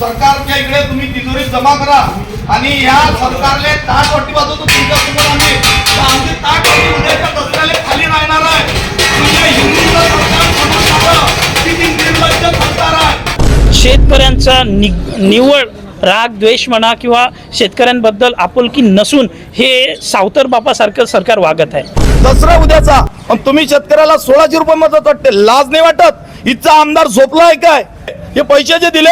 सरकारच्या इकडे तुम्ही तिजोरी जमा करा. आणि या सरकारले ताट वाटी वाजवतो तुमच्यासमोर आम्ही तर आमची ताट वाटी उद्याच्या दसऱ्याला खाली राहणार आहे. तुमच्या हिंदूचं सरकार किती निर्लज्ज सरकार आहे. शेतकऱ्यांचा नि निव्वळ राग द्वेष म्हणा किंवा शेतकऱ्यांबद्दल आपुलकी नसून हे सावतर बापासारखं सरकार वागत आहे. दसरा उद्याचा. आणि तुम्ही शेतकऱ्याला सोळाशे रुपये मदत वाटते. लाज नाही वाटत. इथचा आमदार झोपलाय काय? हे पैसे जे दिले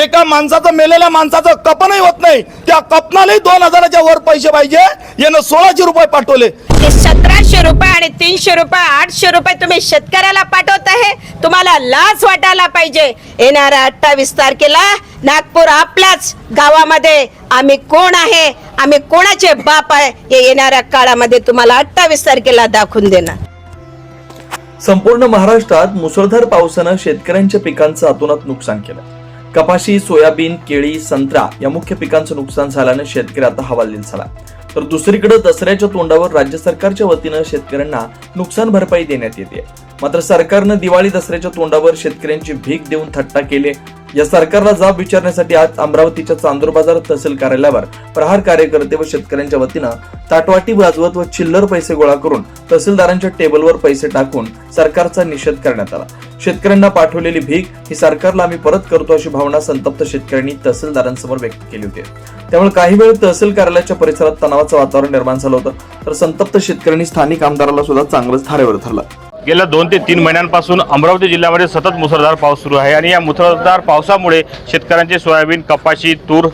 एका माणसाचं मेलेल्या माणसाचं कपनही होत नाही. त्या कपनालाही दोन हजाराच्या वर पैसे पाहिजे. यानं सोळाशे रुपये पाठवले. सतराशे रुपये आणि तीनशे रुपये आठशे रुपये तुम्ही शेतकऱ्याला पाठवत आहे. तुम्हाला लाज वाटायला पाहिजे. येणाऱ्या अठ्ठावीस तारखेला नागपूर आपल्याच गावामध्ये आम्ही कोण आहे? आम्ही कोणाचे बाप आहे हे येणाऱ्या काळामध्ये तुम्हाला अठ्ठावीस तारखेला दाखवून देणार. संपूर्ण महाराष्ट्रात मुसळधार पावसानं शेतकऱ्यांच्या पिकांचं अतोनात नुकसान केलं. कपाशी सोयाबीन केळी संत्रा या मुख्य पिकांचं नुकसान झाल्यानं शेतकरी आता हवालदिल झाला. तर दुसरीकडे दसऱ्याच्या तोंडावर राज्य सरकारच्या वतीनं शेतकऱ्यांना नुकसान भरपाई देण्यात येते. मात्र सरकारनं दिवाळी दसऱ्याच्या तोंडावर शेतकऱ्यांची भीक देऊन थट्टा केले या सरकारला जाब विचारण्यासाठी आज अमरावतीच्या चांदूर बाजार तहसील कार्यालयावर प्रहार कार्यकर्ते व शेतकऱ्यांच्या वतीनं ताटवाटी वाजवत व चिल्लर पैसे गोळा करून तहसीलदारांच्या टेबलवर पैसे टाकून सरकारचा निषेध करण्यात आला. शेतकऱ्यांना पाठवलेली भीक ही सरकारला आम्ही परत करतो अशी भावना संतप्त शेतकऱ्यांनी तहसीलदारांसमोर व्यक्त केली होती. त्यामुळे काही वेळ तहसील कार्यालयाच्या परिसरात तणावाचं वातावरण निर्माण झालं होतं. तर संतप्त शेतकऱ्यांनी स्थानिक आमदाराला सुद्धा चांगलंच धारेवर धरलं. गेल्या दोन ते तीन महिन्यांपासून अमरावती जिल्ह्यामध्ये सतत मुसळधार पाऊस सुरू आहे आणि या मुसळधार पावसामुळे शेतकऱ्यांचे सोयाबीन कपाशी तूर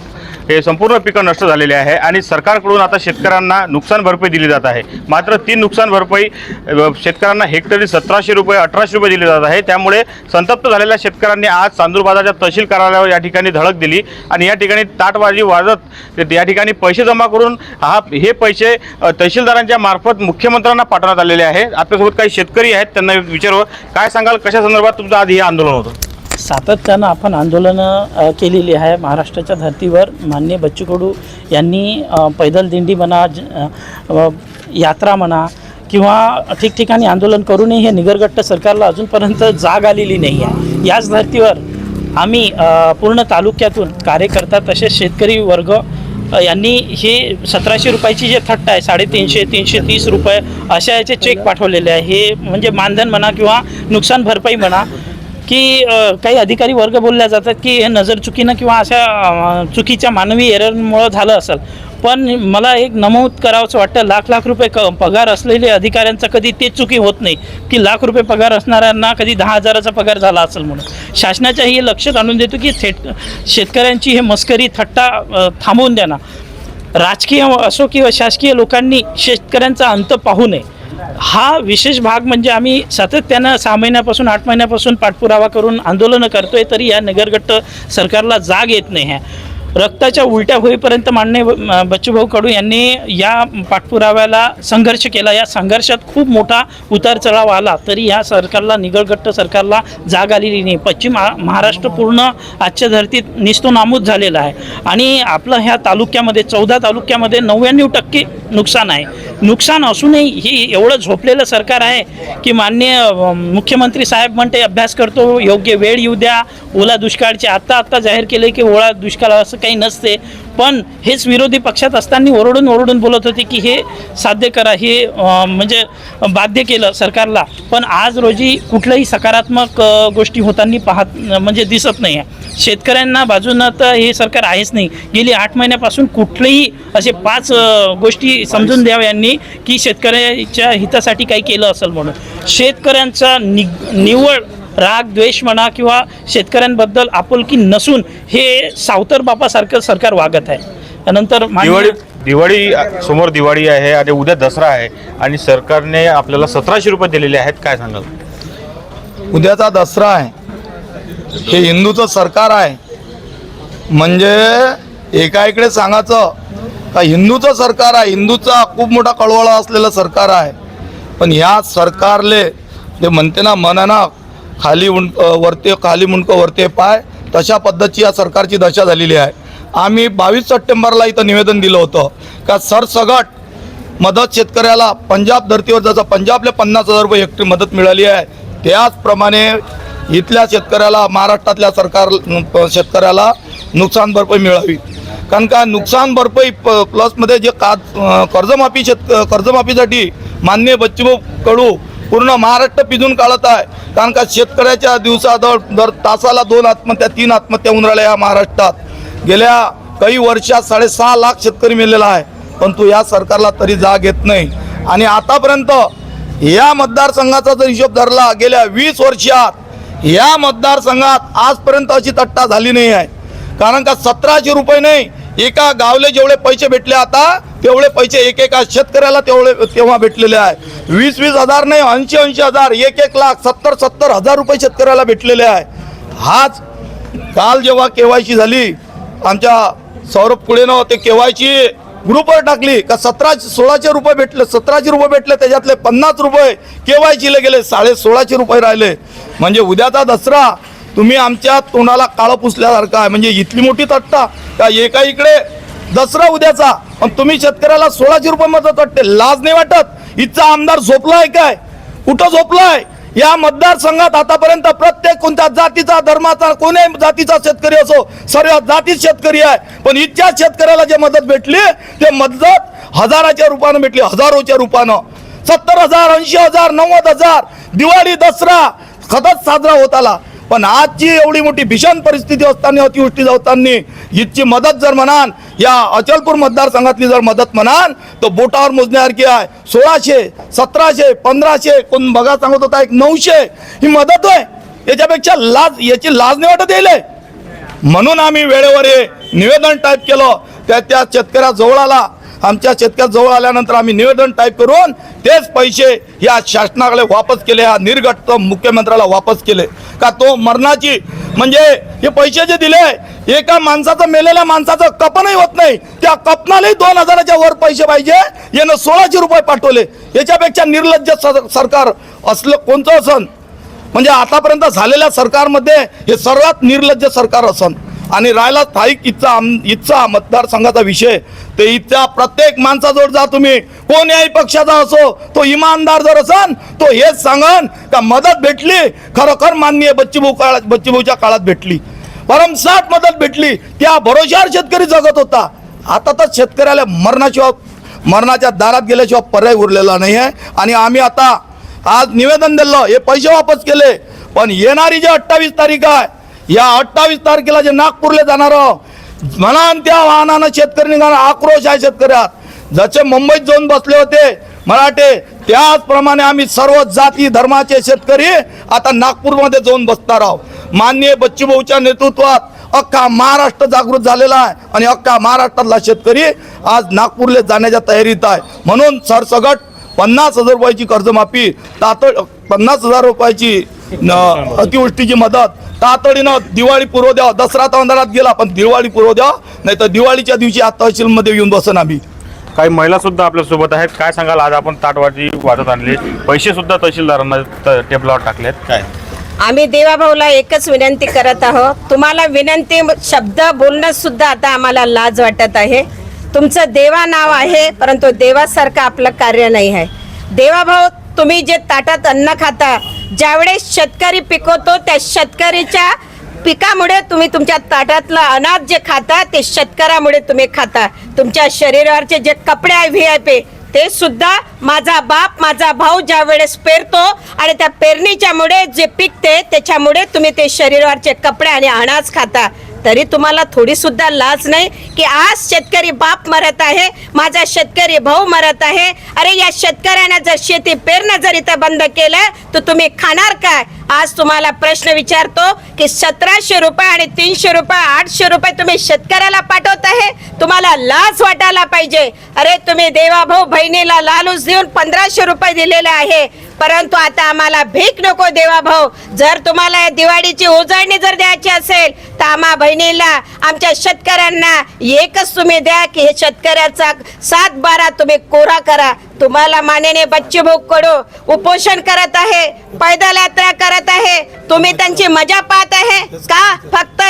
हे संपूर्ण पिकं नष्ट झालेले आहे आणि सरकारकडून आता शेतकऱ्यांना नुकसान भरपाई दिली जात आहे. मात्र ती नुकसान भरपाई शेतकऱ्यांना हेक्टरी सतराशे रुपये अठराशे रुपये दिले जात आहे. त्यामुळे संतप्त झालेल्या शेतकऱ्यांनी आज चांदूर बाजारच्या तहसील कार्यालयावर या ठिकाणी धडक दिली आणि या ठिकाणी ताटबाजी वाजत या ठिकाणी पैसे जमा करून हा हे पैसे तहसीलदारांच्या मार्फत मुख्यमंत्र्यांना पाठवण्यात आलेले आहे. आपल्यासोबत काही शेतकरी आहेत त्यांना विचारू. काय सांगाल? कशा संदर्भात तुमचं आधी हे आंदोलन होतं? सातत्यानं आपण आंदोलनं केलेली आहे. महाराष्ट्राच्या धर्तीवर मान्य बच्चू कडू यांनी पैदल दिंडी म्हणा ज- यात्रा म्हणा किंवा ठिकठिकाणी आंदोलन करूनही हे निगरगट्ट सरकारला अजूनपर्यंत जाग आलेली नाही आहे. याच धर्तीवर आम्ही पूर्ण तालुक्यातून कार्यकर्ता तसेच शेतकरी वर्ग यांनी हे सतराशे रुपयाची जे थट्ट आहे साडेतीनशे तीनशे तीस रुपये अशा याचे चेक पाठवलेले आहे. हे म्हणजे मानधन म्हणा किंवा नुकसान भरपाई म्हणा की काही अधिकारी वर्ग बोलल्या जातात की हे नजर चुकीनं किंवा अशा चुकीच्या मानवी एररमुळं झालं असेल. पण मला एक नमूद करावंसं वाटतं लाख लाख रुपये क पगार असलेले अधिकाऱ्यांचा कधी ते चुकी होत नाही की लाख रुपये पगार असणाऱ्यांना कधी दहा हजाराचा पगार झाला असेल म्हणून. शासनाच्या हे लक्षात आणून देतो की थेट शेतकऱ्यांची हे मस्करी थट्टा थांबवून द्या ना. राजकीय असो किंवा शासकीय लोकांनी शेतकऱ्यांचा अंत पाहू नये. हा विशेष भाग म्हणजे आम्ही सातत्यानं सहा महिन्यापासून आठ महिन्यापासून पाठपुरावा करून आंदोलनं करतोय तरी या नगरगट्ट सरकारला जाग येत नाही आहे. रक्ताच्या उलट्या होईपर्यंत मान्य बच्चूभाऊ कडू यांनी या पाठपुराव्याला संघर्ष केला. या संघर्षात खूप मोठा उतार चढाव आला. तरी ह्या सरकारला निगळगट्ट सरकारला जाग आलेली नाही. पश्चिम महाराष्ट्र पूर्ण आजच्या धर्तीत निस्तोनामूद झालेला आहे. आणि आपलं ह्या तालुक्यामध्ये चौदा तालुक्यामध्ये नव्याण्णव टक्के नुकसान आहे. नुकसान असूनही ही एवढं झोपलेलं सरकार आहे की मान्य मुख्यमंत्री साहेब म्हणते अभ्यास करतो योग्य वेळ येऊ द्या. ओला दुष्काळचे आत्ता आत्ता जाहीर केले की ओला दुष्काळ असं काही नसते. पण हेच विरोधी पक्षात असताना ओरडून ओरडून बोलत होते की हे साध्य करा हे म्हणजे बाध्य केलं सरकारला. पण आज रोजी कुठल्याही सकारात्मक गोष्टी होताना पाहत म्हणजे दिसत नाही आहे शेतकऱ्यांना बाजूनं तर हे सरकार आहेच नाही. गेली आठ महिन्यापासून कुठलेही असे पाच गोष्टी समजून द्याव्या यांनी की शेतकऱ्याच्या हितासाठी काही केलं असेल म्हणून. शेतकऱ्यांचा नि निवड राग द्वेष म्हणा किंवा शेतकऱ्यांबद्दल आपुलकी नसून हे सावतर बापासारखं सरकार वागत आहे. त्यानंतर माननीय- दिवाळी दिवाळी समोर दिवाळी आहे आणि उद्या दसरा आहे आणि सरकारने आपल्याला सतराशे रुपये दिलेले आहेत काय सांगाल? उद्याचा दसरा आहे. हे हिंदूचं सरकार आहे. म्हणजे एका इकडे सांगायचं का हिंदूचं सरकार आहे. हिंदूचा खूप मोठा कळवळा असलेलं सरकार आहे. पण या सरकारले ते म्हणते ना मनाना खाली उं वरते खाली मुंडकं वरते पाय तशा पद्धतीची या सरकारची दशा झालेली आहे. आम्ही बावीस सप्टेंबरला इथं निवेदन दिलं होतं का सरसगट मदत शेतकऱ्याला पंजाब धर्तीवर जसं पंजाबला पन्नास हजार रुपये हेक्टरी मदत मिळाली आहे त्याचप्रमाणे इथल्या शेतकऱ्याला महाराष्ट्रातल्या सरकार शेतकऱ्याला नुकसान भरपाई मिळावी. कारण का नुकसान भरपाई प प्लसमध्ये जे का कर्जमाफी शेत कर्जमाफीसाठी मान्य बच्चूभाऊ कडू पूर्ण महाराष्ट्र पिजून काढत आहे. कारण का शेतकऱ्याच्या दिवसा दर दर तासाला दोन आत्महत्या तीन आत्महत्या होऊन राहिल्या या महाराष्ट्रात. गेल्या काही वर्षात साडेसहा लाख शेतकरी मेलेला आहे. परंतु या सरकारला तरी जाग येत नाही. आणि आतापर्यंत या मतदारसंघाचा जर हिशोब धरला गेल्या वीस वर्षात या मतदारसंघात आजपर्यंत अशी तट्टा झाली नाही आहे. कारण का सतराशे रुपये नाही एका गावले जेवढे पैसे भेटले आता तेवढे पैसे एक एका शेतकऱ्याला तेवढे तेव्हा भेटलेले आहे. वीस वीस हजार नाही ऐंशी ऐंशी हजार एक एक लाख सत्तर सत्तर हजार रुपये शेतकऱ्याला भेटलेले आहे. हाच काल जेव्हा केवायसी झाली आमच्या सौरभ कुळेनं ते केवायसी ग्रुपवर टाकली का सतराशे सोळाशे रुपये भेटले सतराशे रुपये भेटले त्याच्यातले पन्नास रुपये केवायसीला गेले साडे सोळाशे रुपये राहिले. म्हणजे उद्याचा दसरा तुम्ही आमच्या तोंडाला काळं पुसल्यासारखं आहे. म्हणजे इथली मोठी तट्टा का एका इकडे दसरा उद्याचा. पण तुम्ही शेतकऱ्याला सोळाशे रुपये मदत वाटते. लाज नाही वाटत? इथचा आमदार झोपलाय काय? कुठं झोपलाय? या मतदारसंघात आतापर्यंत प्रत्येक कोणत्या जातीचा धर्माचा कोणत्याही जातीचा शेतकरी असो सर्व जातीच शेतकरी आहे. पण इतक्या शेतकऱ्याला जे मदत भेटली ते मदत हजाराच्या रूपानं भेटली. हजारोच्या रूपानं. सत्तर हजार ऐंशी हजार नव्वद हजार. दिवाळी दसरा खतच साजरा होत आला. पण आजची एवढी मोठी भीषण परिस्थिती असताना अतिवृष्टी होताना इथची मदत जर म्हणान या अचलपूर मतदारसंघातली जर मदत म्हणान तर बोटावर मोजण्यासारखी आहे. सोळाशे सतराशे पंधराशे कोण बघा सांगत होता एक नऊशे ही मदत होय. याच्यापेक्षा लाज याची लाज नाही वाटत येईल म्हणून आम्ही वेळेवर हे निवेदन टाईप केलं. त्या त्या शेतकऱ्याजवळ आला आमच्या शेतकऱ्याजवळ आल्यानंतर आम्ही निवेदन टाईप करून तेच पैसे या शासनाकडे वापस केले हा निर्घट मुख्यमंत्र्याला वापस केले. का तो मरणाची म्हणजे हे पैसे जे दिले एका माणसाचं मेलेल्या माणसाचं कपनही होत नाही. त्या कपनालाही दोन हजाराच्या वर पैसे पाहिजे. यानं सोळाशे रुपये पाठवले. याच्यापेक्षा निर्लज्ज सर- सरकार असलं कोणतं असन? म्हणजे आतापर्यंत झालेल्या सरकारमध्ये हे सर्वात निर्लज्ज सरकार असन. आणि राहिला स्थायिक इच्छा आम- इच्छा मतदारसंघाचा विषय. ते इथच्या प्रत्येक माणसाजवळ जा तुम्ही. कोण्याही पक्षाचा असो तो इमानदार जर असन तो हेच सांगन का मदत भेटली खरोखर माननीय बच्चीभाऊ काळात बच्चीभाऊच्या काळात भेटली. परमसाठ मदत भेटली. त्या भरोशावर शेतकरी जगत होता. आता तर शेतकऱ्याला मरणाशिवाय मरणाच्या दारात गेल्याशिवाय पर्याय उरलेला नाही आहे आणि आम्ही आता आज निवेदन दिलं हे पैसे वापस केले. पण येणारी जी अठ्ठावीस तारीख आहे या अठ्ठावीस तारखेला जे नागपूरला जाणार म्हणान त्या वाहनानं शेतकरी निघाला आक्रोश आहे शेतकऱ्यात. जसे मुंबईत जाऊन बसले होते मराठे त्याचप्रमाणे आम्ही सर्व जाती धर्माचे शेतकरी आता नागपूरमध्ये जाऊन बसणार आहोत. माननीय बच्चूभाऊच्या नेतृत्वात अख्खा महाराष्ट्र जागृत झालेला आहे आणि अख्खा महाराष्ट्रातला शेतकरी आज नागपूरला जाण्याच्या तयारीत आहे. म्हणून सरसगट पन्नास हजार रुपयाची कर्जमाफी तातड पन्नास हजार रुपयाची अतिवृष्टीची मदत. तातडीनं दिवाळी पूर्व द्या दसरा तर अंधारात गेला पण दिवाळी पूर्व द्या नाही तर दिवाळीच्या दिवशी आज तहसीलमध्ये येऊन बसन आम्ही. काही महिला सुद्धा आपल्यासोबत आहेत. काय सांगाल? आज आपण ताटवाजी वाजत आणले. पैसे सुद्धा तहसीलदारांना त- टेबलावर टाकलेत. काय? आम्ही देवाभाऊला एकच विनंती करत आहोत. तुम्हाला विनंती शब्द बोलणं सुद्धा आता आम्हाला लाज वाटत आहे. तुमचं देवा नाव आहे परंतु देवासारखं आपलं कार्य नाही आहे. देवाभाऊ तुम्ही जे ताटात अन्न खाता ज्यावेळेस शेतकरी पिकवतो त्या शेतकरीच्या पिकामुळे तुम्ही तुमच्या ताटातलं अनाज जे खाता ते शेतकऱ्यामुळे तुम्ही खाता. तुमच्या शरीरावरचे जे कपडे आहे व्ही आय पी ते सुद्धा माझा बाप माझा भाऊ ज्या वेळेस पेरतो आणि त्या पेरणीच्यामुळे जे पिकते त्याच्यामुळे तुम्ही ते शरीरावरचे कपडे आणि अनाज खाता. तरी तुम्हाला थोडी सुद्धा लाज नाही की आज शेतकरी बाप मरत आहे माझा शेतकरी भाऊ मरत आहे. अरे या शेतकऱ्यानं जर शेती पेरणं जर इथं बंद केलं तर तुम्ही खाणार काय? आज तुम्हाला प्रश्न विचारतो की सतराशे रुपये आणि तीनशे रुपये आठशे रुपये तुम्ही शेतकऱ्याला पाठवत आहे? तुम्हाला लाज वाटायला पाहिजे. अरे तुम्ही देवाभाऊ बहिणीला लालूच देऊन पंधराशे रुपये दिलेले आहे. परंतु आता आम्हाला भीक नको देवा भाऊ. जर तुम्हाला या दिवाळीची उजळणी जर द्यायची असेल आम्हा बहिणीला आमच्या शेतकऱ्यांना एकच तुम्ही द्या की हे शेतकऱ्याचा सात बारा तुम्ही कोरा करा. तुम्हाला मानेने बच्चूभाऊ कडू. उपोषण करत आहे पैदल यात्रा करत आहे. तुम्ही त्यांची मजा पाहत आहे? का फक्त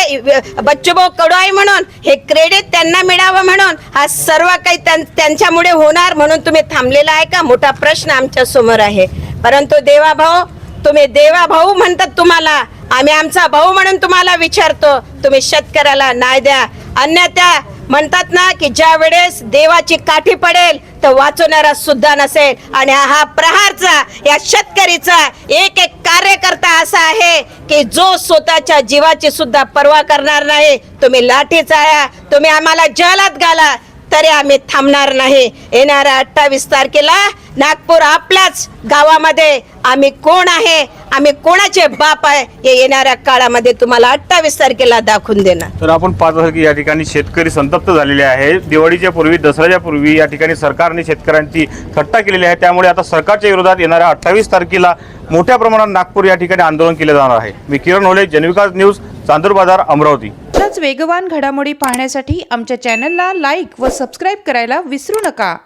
बच्चूभाऊ कडू आहे म्हणून? हे क्रेडिट त्यांना मिळावं म्हणून? हा सर्व काही त्यां- त्यांच्यामुळे होणार म्हणून तुम्ही थांबलेला आहे का? मोठा प्रश्न आमच्यासमोर आहे. परंतु देवा भाऊ तुम्ही देवा भाऊ म्हणतात तुम्हाला. आम्ही आमचा भाऊ म्हणून तुम्हाला विचारतो तुम्ही शेतकऱ्याला न्याय द्या. अन्यथा म्हणतात ना की ज्या वेळेस देवाची काठी पडेल तर वाचवणारा सुद्धा नसेल. आणि हा प्रहारचा या शेतकरीचा एक एक कार्यकर्ता असा आहे की जो स्वतःच्या जीवाची सुद्धा पर्वा करणार नाही. तुम्ही लाठीचा तुम्ही आम्हाला जलात घाला तरी आम्ही थांबणार नाही. येणाऱ्या अठ्ठावीस तारखेला नागपूर आपल्याच गावामध्ये आम्ही कोण आहे आम्ही कोणाचे बाप आहे हे येणाऱ्या काळामध्ये तुम्हाला अठ्ठावीस तारखेला दाखवून देणार. तर आपण पाहत की या ठिकाणी शेतकरी संतप्त झालेले आहे. दिवाळीच्या पूर्वी दसऱ्याच्या पूर्वी या ठिकाणी सरकारने शेतकऱ्यांची थट्टा केलेली आहे. त्यामुळे आता सरकारच्या विरोधात येणाऱ्या अठ्ठावीस तारखेला मोठ्या प्रमाणात नागपूर या ठिकाणी आंदोलन केले जाणार आहे. मी किरण होले जनविकास न्यूज चांदूर बाजार अमरावती. वेगवान घडामोडी पाहण्यासाठी आमच्या चॅनलला लाईक व सबस्क्राईब करायला विसरू नका.